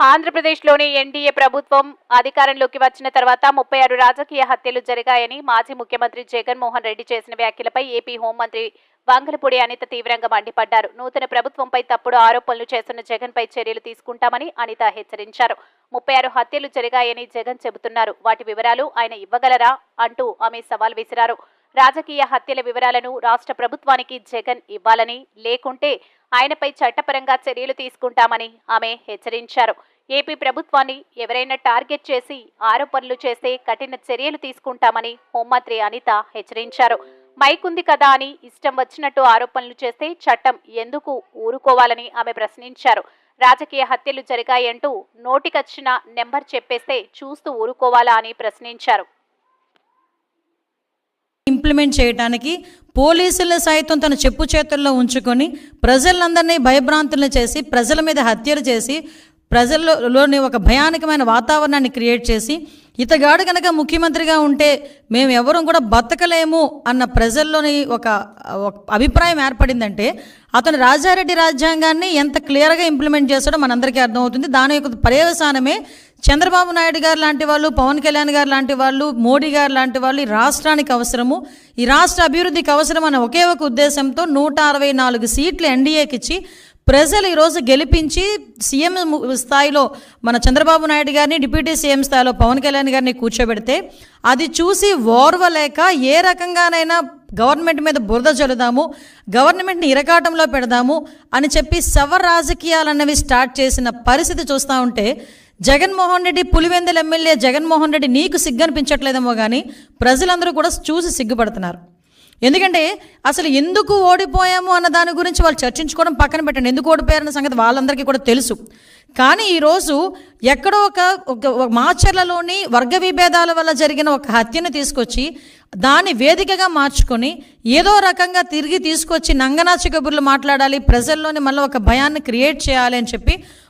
ఆంధ్రప్రదేశ్లోని ఎన్డీఏ ప్రభుత్వం అధికారంలోకి వచ్చిన తర్వాత ముప్పై ఆరు రాజకీయ హత్యలు జరిగాయని మాజీ ముఖ్యమంత్రి జగన్మోహన్ రెడ్డి చేసిన వ్యాఖ్యలపై ఏపీ హోంమంత్రి వంగలపూడి అనిత తీవ్రంగా మండిపడ్డారు. నూతన ప్రభుత్వంపై తప్పుడు ఆరోపణలు చేస్తున్న జగన్పై చర్యలు తీసుకుంటామని అనిత హెచ్చరించారు. ముప్పై ఆరు హత్యలు జరిగాయని జగన్ చెబుతున్నారు. వాటి వివరాలు ఆయన ఇవ్వగలరా అంటూ ఆమె సవాల్ విసిరారు. రాజకీయ హత్యల వివరాలను రాష్ట్ర ప్రభుత్వానికి జగన్ ఇవ్వాలని లేకుంటే ఆయనపై చట్టపరంగా చర్యలు తీసుకుంటామని ఆమె హెచ్చరించారు. ఏపీ ప్రభుత్వాన్ని ఎవరైనా టార్గెట్ చేసి ఆరోపణలు చేస్తే కఠిన చర్యలు తీసుకుంటామని హోంమంత్రి అనిత హెచ్చరించారు. మైక్ ఉంది కదా అని ఇష్టం వచ్చినట్టు ఆరోపణలు చేస్తే చట్టం ఎందుకు ఊరుకోవాలని ఆమె ప్రశ్నించారు. రాజకీయ హత్యలు జరిగాయంటూ నోటికొచ్చిన నెంబర్ చెప్పేస్తే చూస్తూ ఊరుకోవాలా అని ప్రశ్నించారు. ఇంప్లిమెంట్ చేయడానికి పోలీసులు సైతం తన చెప్పు చేతుల్లో ఉంచుకొని ప్రజలందరినీ భయభ్రాంతులను చేసి ప్రజల మీద హత్యలు చేసి ప్రజల్లోని ఒక భయానకమైన వాతావరణాన్ని క్రియేట్ చేసి ఇతగాడు కనుక ముఖ్యమంత్రిగా ఉంటే మేము ఎవరూ కూడా బతకలేము అన్న ప్రజల్లోని ఒక ఒక అభిప్రాయం ఏర్పడిందంటే అతను రాజారెడ్డి రాజ్యాంగాన్ని ఎంత క్లియర్గా ఇంప్లిమెంట్ చేస్తాడో మనందరికీ అర్థమవుతుంది. దాని యొక్క పర్యవసానమే చంద్రబాబు నాయుడు గారు లాంటి వాళ్ళు పవన్ కళ్యాణ్ గారు లాంటి వాళ్ళు మోడీ గారు లాంటి వాళ్ళు ఈ రాష్ట్రానికి అవసరము. ఈ రాష్ట్ర అభివృద్ధికి అవసరం అనే ఒకే ఒక ఉద్దేశంతో నూట అరవై నాలుగు సీట్లు ఎన్డీఏకి ఇచ్చి ప్రజలు ఈరోజు గెలిపించి సీఎం స్థాయిలో మన చంద్రబాబు నాయుడు గారిని డిప్యూటీ సీఎం స్థాయిలో పవన్ కళ్యాణ్ గారిని కూర్చోబెడితే అది చూసి ఓర్వలేక ఏ రకంగానైనా గవర్నమెంట్ మీద బురద చల్లుదాము గవర్నమెంట్ని ఇరకాటంలో పెడదాము అని చెప్పి సవ రాజకీయాలు అన్నవి స్టార్ట్ చేసిన పరిస్థితి చూస్తూ ఉంటే జగన్మోహన్ రెడ్డి పులివెందుల ఎమ్మెల్యే జగన్మోహన్ రెడ్డి నీకు సిగ్గనిపించట్లేదేమో కానీ ప్రజలందరూ కూడా చూసి సిగ్గుపడుతున్నారు. ఎందుకంటే అసలు ఎందుకు ఓడిపోయాము అన్న దాని గురించి వాళ్ళు చర్చించుకోవడం పక్కన పెట్టండి. ఎందుకు ఓడిపోయారన్న సంగతి వాళ్ళందరికీ కూడా తెలుసు. కానీ ఈరోజు ఎక్కడో ఒక ఒక మాచర్లలోని వర్గ విభేదాల వల్ల జరిగిన ఒక హత్యను తీసుకొచ్చి దాన్ని వేదికగా మార్చుకొని ఏదో రకంగా తిరిగి తీసుకొచ్చి నంగనాచి కబుర్లు మాట్లాడాలి ప్రజల్లోని మళ్ళీ ఒక భయాన్ని క్రియేట్ చేయాలి అని చెప్పి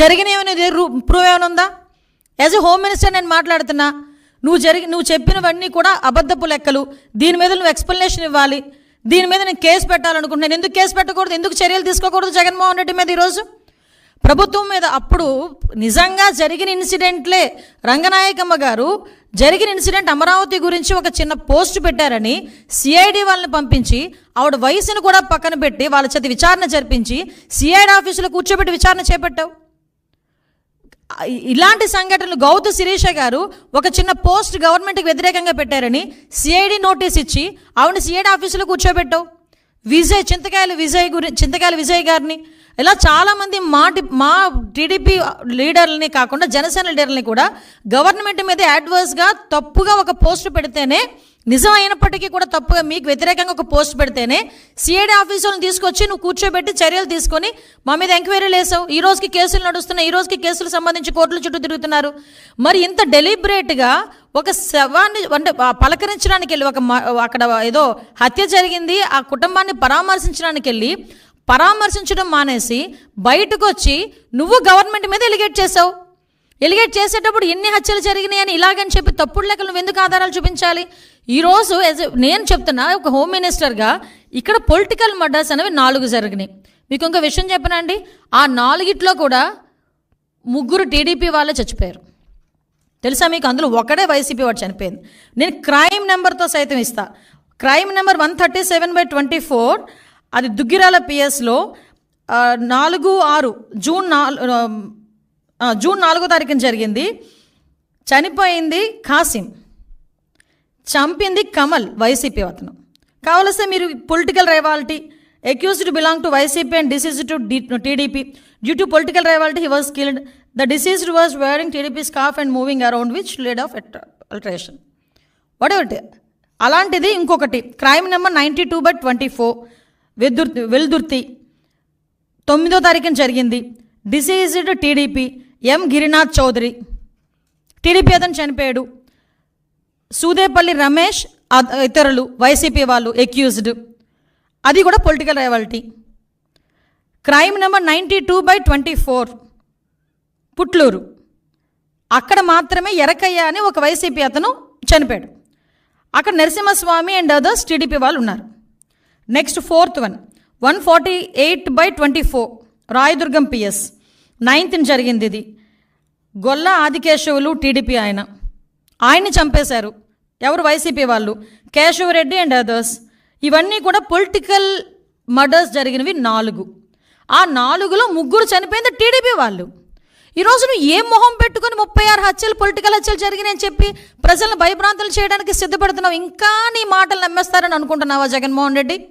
జరిగినవి ప్రూవ్ ఏమైనా ఉందా? యాజ్ ఎ హోమ్ మినిస్టర్ నేను మాట్లాడుతున్నా నువ్వు జరిగి నువ్వు చెప్పినవన్నీ కూడా అబద్ధపు లెక్కలు. దీని మీద నువ్వు ఎక్స్ప్లెనేషన్ ఇవ్వాలి. దీని మీద నేను కేసు పెట్టాలనుకుంటున్నాను ఎందుకు కేసు పెట్టకూడదు? ఎందుకు చర్యలు తీసుకోకూడదు జగన్మోహన్ రెడ్డి మీద ఈరోజు? ప్రభుత్వం మీద అప్పుడు నిజంగా జరిగిన ఇన్సిడెంట్లే రంగనాయకమ్మ గారు జరిగిన ఇన్సిడెంట్ అమరావతి గురించి ఒక చిన్న పోస్ట్ పెట్టారని సిఐడి వాళ్ళని పంపించి ఆవిడ వయసును కూడా పక్కన పెట్టి వాళ్ళ చేతి విచారణ జరిపించి సిఐడి ఆఫీసులో కూర్చోబెట్టి విచారణ చేపట్టావు. ఇలాంటి సంఘటనలు గౌతు శిరీష గారు ఒక చిన్న పోస్ట్ గవర్నమెంట్కి వ్యతిరేకంగా పెట్టారని సిఐడి నోటీస్ ఇచ్చి ఆవిడ సిఐడి ఆఫీసులో కూర్చోబెట్టావు. విజయ్ చింతకాయలు విజయ్ గురి చింతకాయలు విజయ్ గారిని ఇలా చాలామంది మా మా టీడీపీ లీడర్ని కాకుండా జనసేన లీడర్ని కూడా గవర్నమెంట్ మీద అడ్వర్స్గా తప్పుగా ఒక పోస్ట్ పెడితేనే నిజం అయినప్పటికీ కూడా తప్పుగా మీకు వ్యతిరేకంగా ఒక పోస్ట్ పెడితేనే సిఐడి ఆఫీసులను తీసుకొచ్చి నువ్వు కూర్చోబెట్టి చర్యలు తీసుకొని మా మీద ఎంక్వైరీలు వేసావు ఈ రోజుకి కేసులు నడుస్తున్నాయి. ఈ రోజుకి కేసులు సంబంధించి కోర్టుల చుట్టూ తిరుగుతున్నారు. మరి ఇంత డెలిబరేట్గా ఒక శవాన్ని అంటే పలకరించడానికి వెళ్ళి ఒక అక్కడ ఏదో హత్య జరిగింది. ఆ కుటుంబాన్ని పరామర్శించడానికి వెళ్ళి పరామర్శించడం మానేసి బయటకు వచ్చి నువ్వు గవర్నమెంట్ మీద ఎలిగేట్ చేసావు ఎలిగేట్ చేసేటప్పుడు ఎన్ని హత్యలు జరిగినాయి అని ఇలాగని చెప్పి తప్పుడు లెక్కలు నువ్వు ఎందుకు ఆధారాలు చూపించాలి? ఈరోజు నేను చెప్తున్నా ఒక హోమ్ మినిస్టర్గా ఇక్కడ పొలిటికల్ మర్డర్స్ అనేవి నాలుగు జరిగినాయి. మీకు ఇంకో విషయం చెప్పనండి ఆ నాలుగిట్లో కూడా ముగ్గురు టీడీపీ వాళ్ళే చచ్చిపోయారు. తెలుసా మీకు? అందులో ఒకడే వైసీపీ వాడు చనిపోయింది. నేను క్రైమ్ నెంబర్తో సైతం ఇస్తా. Crime number one thirty seven by twenty four అది దుగ్గిరాల పిఎస్లో నాలుగు ఆరు జూన్ నాలుగు జూన్ నాలుగో తారీఖున జరిగింది. చనిపోయింది ఖాసిం చంపింది కమల్ వైసీపీ అతను. కావలస్తే మీరు political rivalry accused belong to YCP and deceased to TDP. Due to political rivalry he was killed the deceased was wearing TDP scarf and moving around which lead of altercation whatever అలాంటిది ఇంకొకటి. Crime number ninety two by twenty four వెదుర్ Veldurthi. తొమ్మిదో తారీఖున జరిగింది. Deceased TDP M Girinath Chowdary. TDP అతను చనిపోయాడు. సూదేపల్లి రమేష్ ఇతరులు YCP వాళ్ళు accused అది కూడా political rivalry crime number ninety two by twenty four Putluru. అక్కడ మాత్రమే ఎరకయ్య అని ఒక వైసీపీ అతను చనిపోయాడు. అక్కడ నరసింహస్వామి అండ్ అదర్స్ టీడీపీ వాళ్ళు ఉన్నారు. Next fourth one one forty eight by twenty four Rayadurgam PS నైన్త్ని జరిగింది ఇది. గొల్ల ఆదికేశవులు టీడీపీ ఆయన. ఆయన్ని చంపేశారు. ఎవరు వైసీపీ వాళ్ళు? కేశవరెడ్డి అండ్ అదర్స్ ఇవన్నీ కూడా పొలిటికల్ మర్డర్స్ జరిగినవి నాలుగు. ఆ నాలుగులో ముగ్గురు చనిపోయింది టీడీపీ వాళ్ళు. ఈరోజు నువ్వు ఏ మొహం పెట్టుకుని ముప్పై ఆరు హత్యలు పొలిటికల్ హత్యలు జరిగినాయని చెప్పి ప్రజలను భయభ్రాంతులు చేయడానికి సిద్ధపడుతున్నావు? ఇంకా నీ మాటలు నమ్మేస్తారని అనుకుంటున్నావా జగన్మోహన్ రెడ్డి?